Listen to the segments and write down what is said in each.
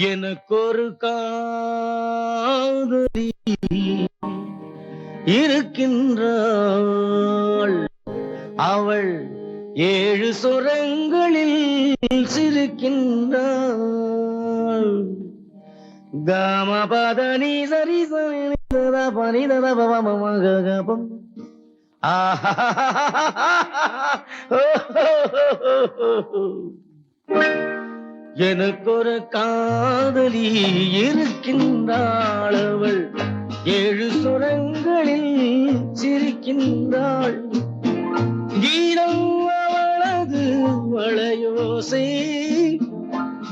எனக்கொரு காதலி இருக்கின்றாள். அவள் ஏழு சுரங்களில் சிரிக்கின்றாள். காமபத நீ சரி சரி சதா பனி எனக்கு ஒரு காதலி இருக்கின்றாள். அவள் ஏழு சுரங்களில் சிரிக்கின்றாள். கீதம் அவளது வளையோசை.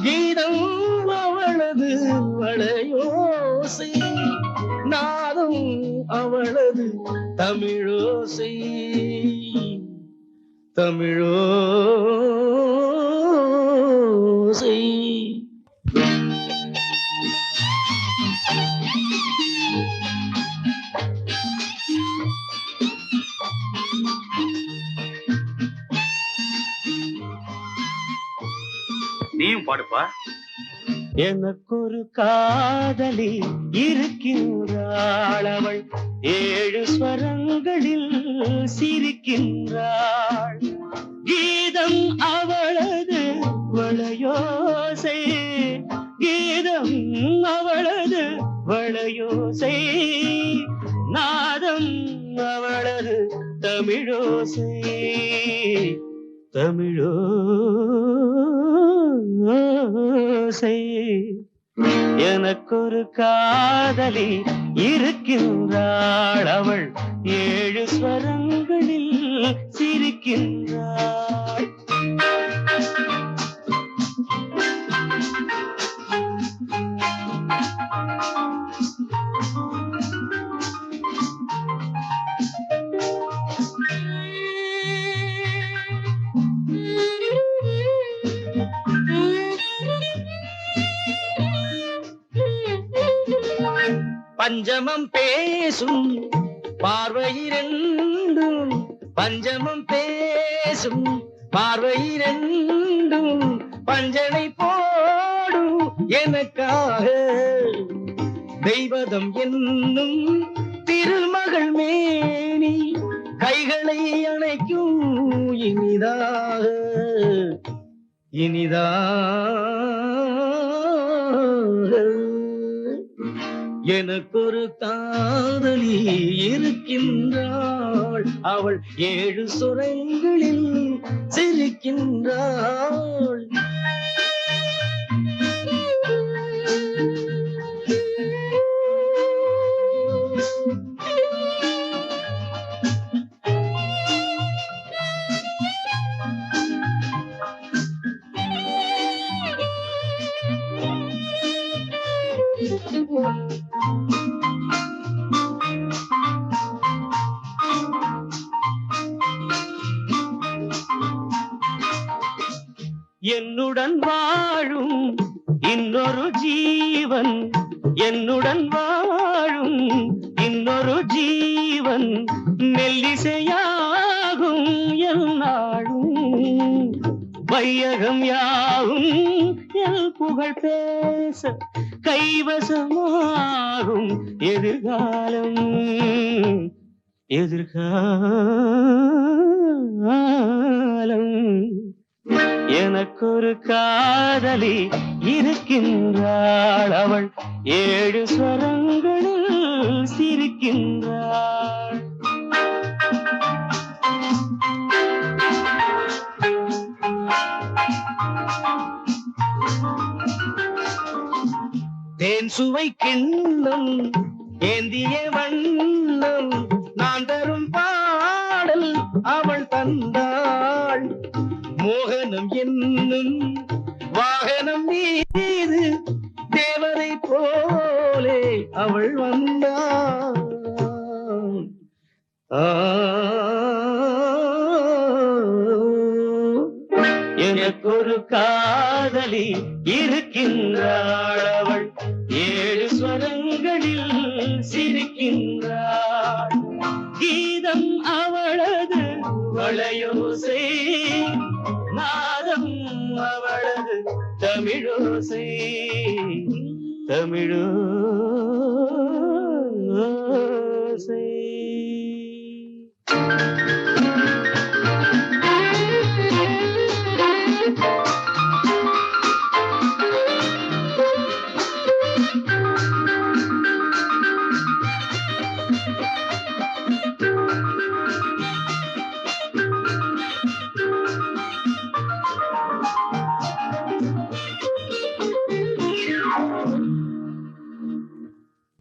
கீதம் அவளது வளையோசை. நாதம் அவளது தமிழோசை. தமிழோ நீயும் பாடுப்பா. எனக்கு ஒரு காதலி இருக்கின்றாள் அவள் ஏழு ஸ்வரங்களில் சிரிக்கின்றாள். கீதம் அவளது வளையோசை. கீதம் அவளது வளையோசை. நாதம் அவளது தமிழோசை. தமிழோ ஒரு காதலி இருக்கின்றாள் அவள் ஏழு ஸ்வரங்களில் சிரிக்கின்றாள் Thank you. பஞ்சமம் பேசும் பார்வையிரண்டும். பஞ்சமம் பேசும் பார்வையிரண்டும். பஞ்சனை போடும் எனக்காக. தெய்வதம் என்னும் திருமகள் மேனி கைகளை அணைக்கும் இனிதாக. இனிதாக எனக்கொரு காதலி இருக்கின்றாள். அவள் ஏழு சுரங்களில் சிரிக்கின்றாள். என்னுடன் வாழும் இன்னொரு ஜீவன் என்னுடன் வாழும் இன்னொரு ஜீவன் மெல்லிசையாகும் என்னாலும் வையகம் யாவும் எல் புகழ் பேச கைவசமாகும் எதிர்காலம் எதிர்காலம். எனக்கொரு காதலி இருக்கின்றாள் அவள். ஏழு ஸ்வரங்களில் சிரிக்கின்றாள். தேன் சுவை கிண்ணம் ஏந்திய வண்ணம் நான் தரும் பாடல் அவள் தந்த என்னும் வாகனம் மீது தேவனை போலே அவள் வந்தாள் ஆ. எனக்கொரு காதலி இருக்கின்றாள் அவள். ஏழு ஸ்வரங்களில் சிரிக்கின்றாள். கீதம் அவளது வளையோசை தமிழோசை தமிழோசை.